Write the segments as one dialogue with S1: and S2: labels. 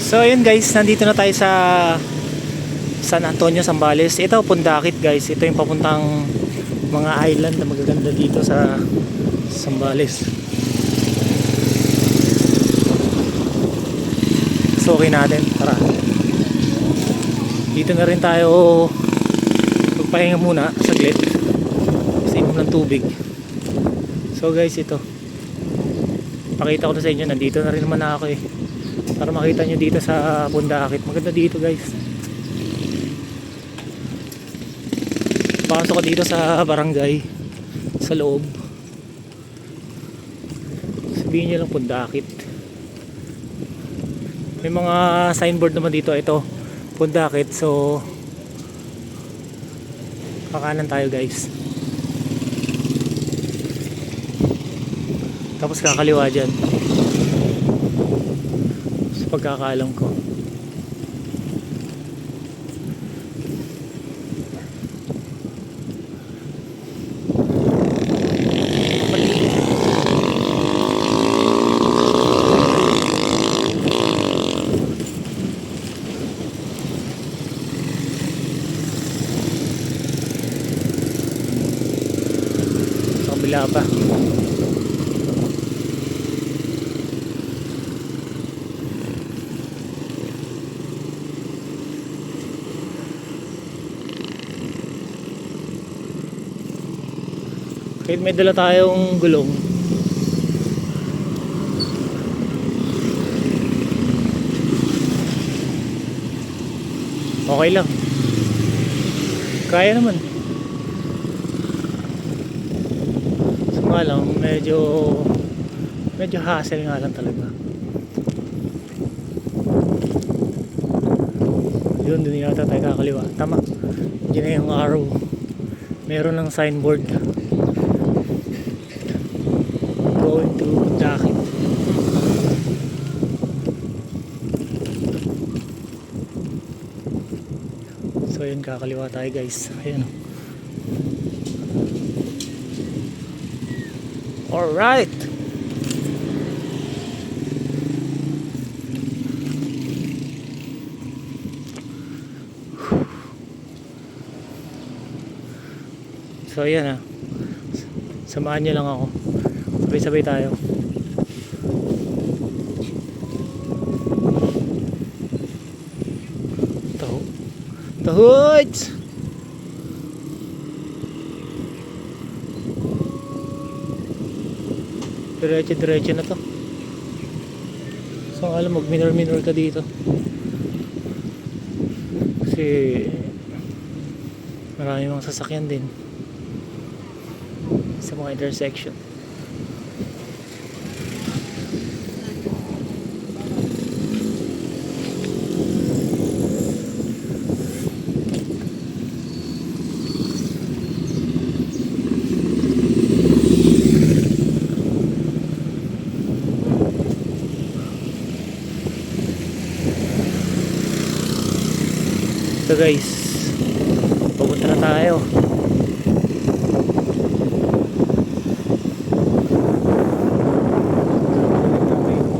S1: So ayun guys, nandito na tayo sa San Antonio, Zambales. Ito, Pundakit guys. Ito yung papuntang mga island na magaganda dito sa Zambales. So okay natin, tara. Dito na rin tayo magpahinga muna saglit. Sa inom ng tubig. So guys, ito. Pakita ko na sa inyo, nandito na rin naman ako eh para makita nyo dito sa Bundakit maganda dito guys. Pasok ko dito sa barangay sa loob. Sabihin nyo lang Bundakit may mga signboard naman dito. Ito Bundakit so kakanan tayo guys. Tapos kakaliwa dyan pagkakaalam ko sa kabila pa Kahit may dala tayong gulong. Okay lang. Kaya naman. So nga lang, medyo medyo hassle nga lang talaga. Yun, dun yata tayo kakaliwa. Tama. Diyan na yung arrow. Meron ng signboard going to Dakit. So yun kakaliwa tayo guys. Ayan. Alright. So ayan ah. Samahan niyo lang ako. Sabay-sabay tayo. Taho. Tahoy! Diretso-diretso na to. So alam mag minor minor ka dito. Kasi marami mga sasakyan din sa mga intersection. So guys, pupunta na tayo.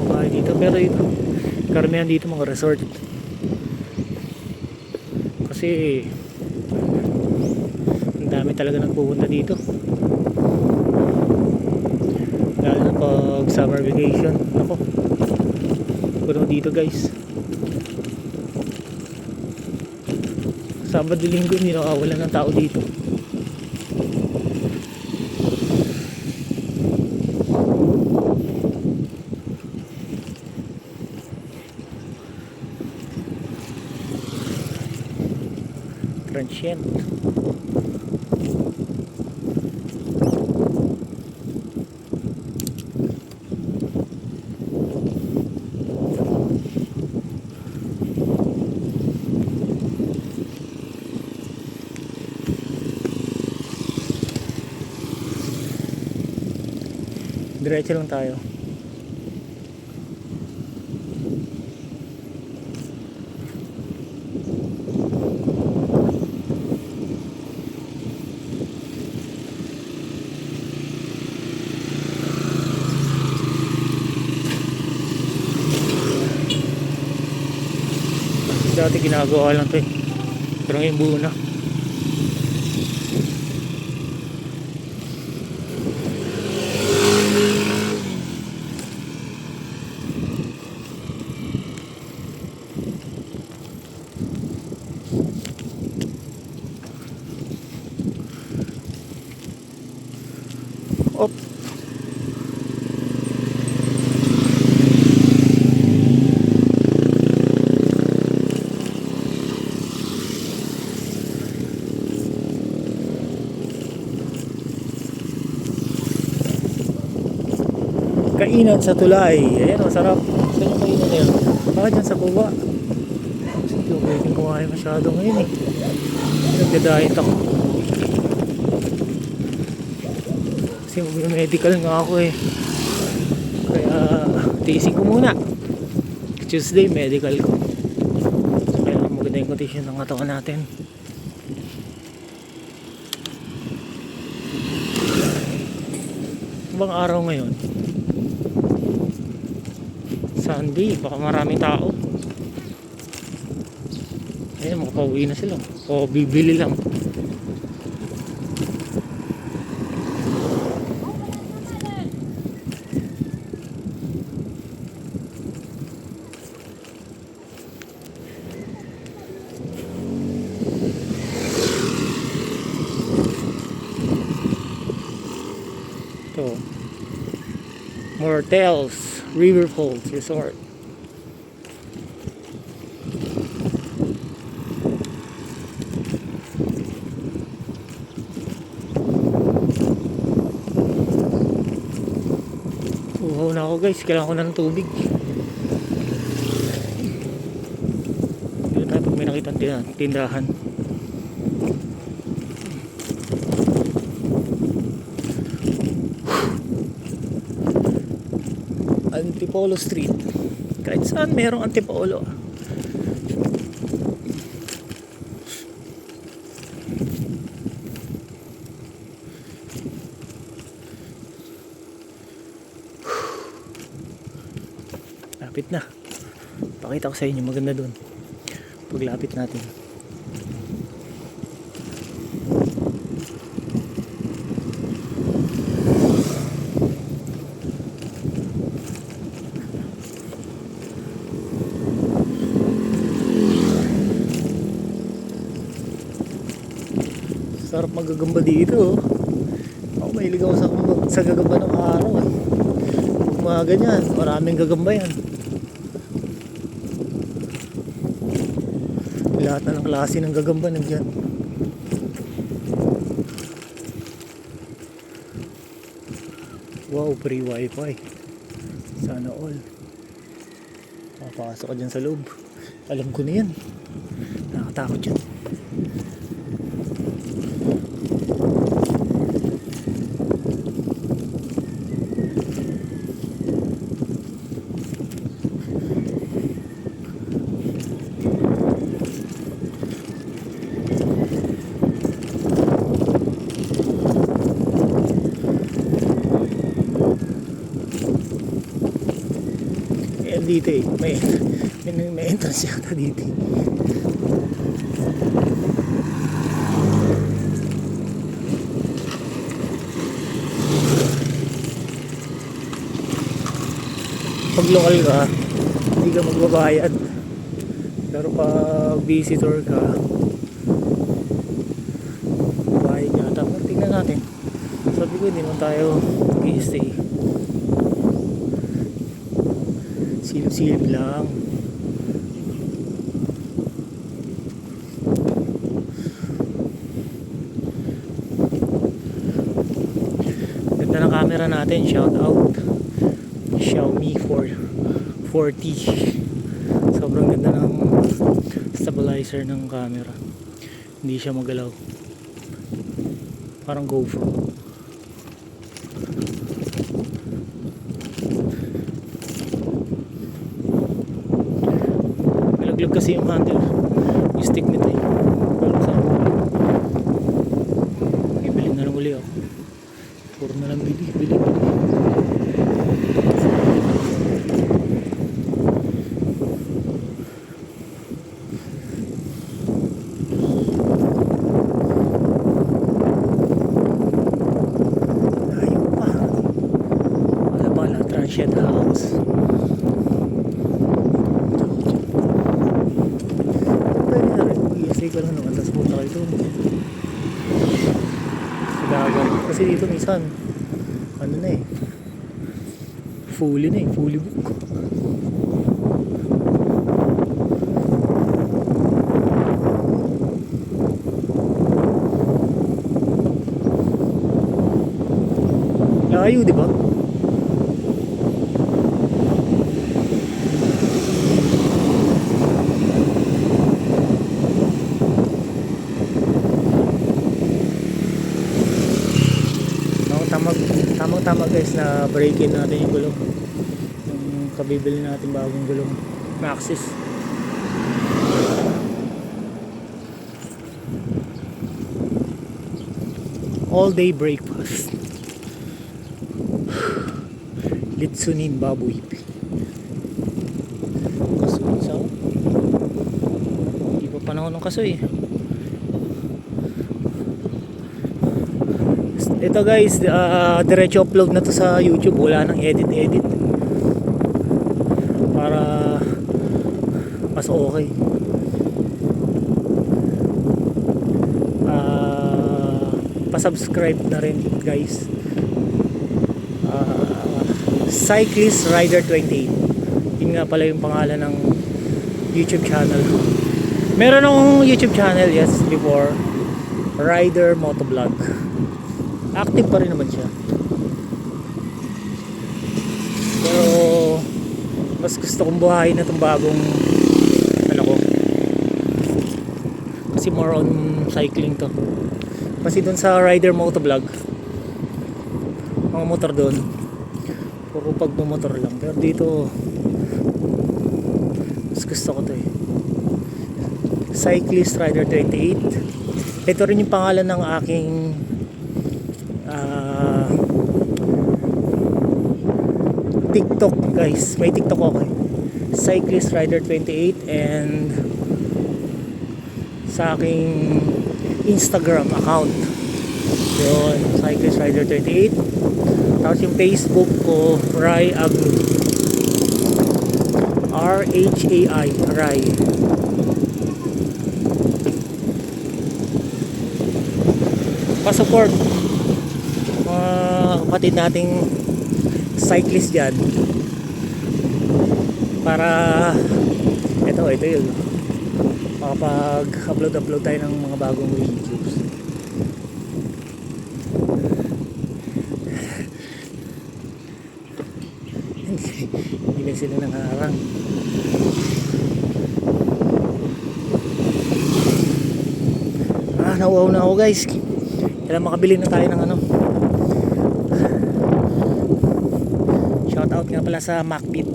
S1: Bahay dito pero ito, karamihan dito mga resort. Kasi ang dami talaga nagpupunta dito. Lalo na pag summer vacation. Ako, puno dito guys. Sabado linggo hindi nakawala ng tao dito. Transient. Diretso lang tayo. dati ginagawa lang to eh. Pero ngayon buo na. Op. Kainan sa tulay. Ayan, masarap. Saan yung kainan na yun? Baka dyan sa kuwa. Kasi hindi ko pwedeng kumain masyado ngayon eh. Nagda-diet ako. Kasi mag-medical nga ako eh. Kaya tiisin ko muna. Tuesday medical ko. Kaya maganda yung condition ng katawan natin. Ibang araw ngayon. Sunday, baka maraming tao. Ayun, makapauwi na sila. O bibili lang. Ito. Mortels River Falls Resort. Uhaw na ako guys, kailangan ko ng tubig. Dito tayo pag may nakita tindahan. Antipolo Street. Kahit saan merong Antipolo. Lapit na. Pakita ko sa inyo maganda dun. Paglapit natin. Sarap magagamba dito. oh. Ako mahilig ako sa, sa gagamba ng araw. Eh. Mga ganyan, maraming gagamba yan. Lahat na ng klase ng gagamba nandiyan. Wow, free wifi. Sana all. Makapasok ka dyan sa loob. Alam ko na yan. Nakakatakot yan. Ayan dito eh. May, may, may entrance yata dito. eh. Pag local ka, hindi ka magbabayad. Pero pag visitor ka, bayad yata. Pero tingnan natin. Sabi ko, hindi naman tayo mag-i-stay. Silip-silip lang. Ganda ng camera natin. Shout out. Xiaomi 4 40. Sobrang ganda ng stabilizer ng camera. Hindi siya magalaw. Parang GoPro. Simhandel. Kasi dito minsan, ano na eh, fully na eh, fully book. Layo, di ba? Tamang tama, tamang tama guys na break in natin yung gulong. Yung kabibili natin bagong gulong. Maxis. All day breakfast. Litsunin baboy. Kasoy sa Hindi pa panahon ng kasoy. Ito guys, uh, diretso upload na to sa YouTube. Wala nang edit-edit. Para mas okay. Ah, pa-subscribe na rin guys. Ah, Cyclist Rider 28. Yun nga pala yung pangalan ng YouTube channel. Meron akong YouTube channel, yes, before. Rider Motovlog. Active pa rin naman siya. Pero mas gusto kong buhayin na itong bagong ano ko. Kasi more on cycling to. Kasi dun sa Rider Motovlog, mga motor doon, puro pagmumotor lang. Pero dito, mas gusto ko to eh. Cyclist Rider 28. Ito rin yung pangalan ng aking TikTok guys. May TikTok ako eh. Cyclist Rider 28 and sa aking Instagram account. Yun, Cyclist Rider 28. Tapos yung Facebook ko, Rai Agnu. R-H-A-I, Rai. Pa-support mga kapatid nating cyclist dyan para ito, ito yun. Makapag upload tayo ng mga bagong videos. Hindi na sila nangarang. Ah nauwaw na ako guys. Kailangan makabili na tayo ng ano shout out nga pala sa Macbit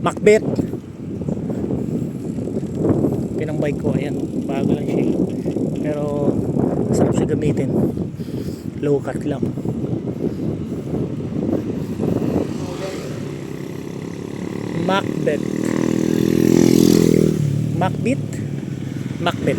S1: Macbet pinang bike ko ayan bago lang siya. Pero masarap siya gamitin. Low cut lang. Macbet Macbit Macbet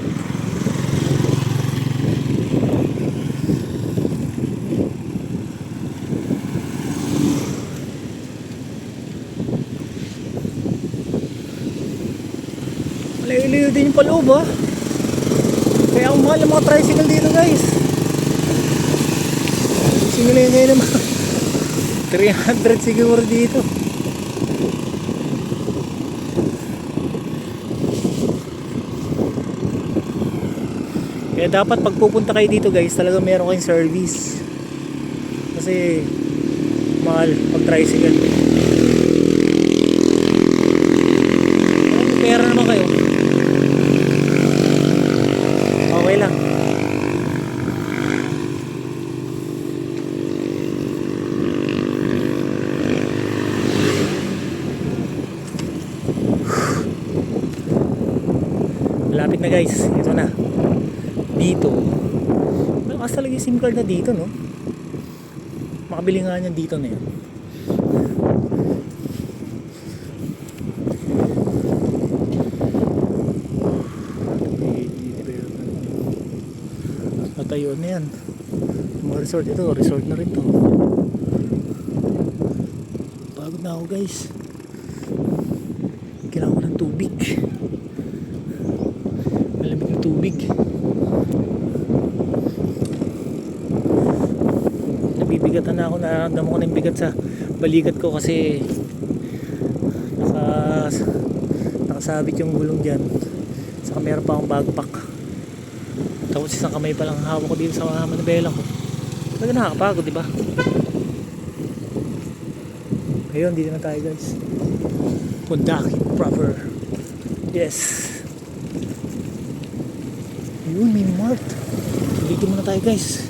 S1: Malayo-layo din yung paloob ha. Kaya ang mahal ng mga tricycle dito guys. Singilay ngayon naman. 300 siguro dito. Kaya dapat pagpupunta kayo dito guys, talaga meron kayong service. Kasi mahal pag tricycle. Pera naman kayo. Okay lang. Malapit na guys. Ito na. Dito. Yung SIM card na dito, no? Makabili nga niyan dito na yun. Natayo na yan. Mga resort ito, resort na rin to. Pagod na ako guys. Kailangan ko ng tubig. Malamig ng tubig. Nabibigatan na ako, nararamdaman ko na yung bigat sa balikat ko kasi naka, nakasabit yung gulong dyan. Saka meron pa akong backpack. Tapos isang kamay pa lang hawak ko dito sa manibela ko. Talaga nakakapagod, di ba? Ayun, dito na tayo guys. Pundaki proper. Yes. Yun, mini mart. Dito muna tayo guys.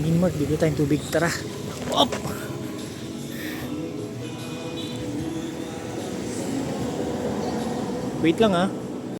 S1: Mini mart, dito tayong tubig. Tara. Op! Wait lang ah.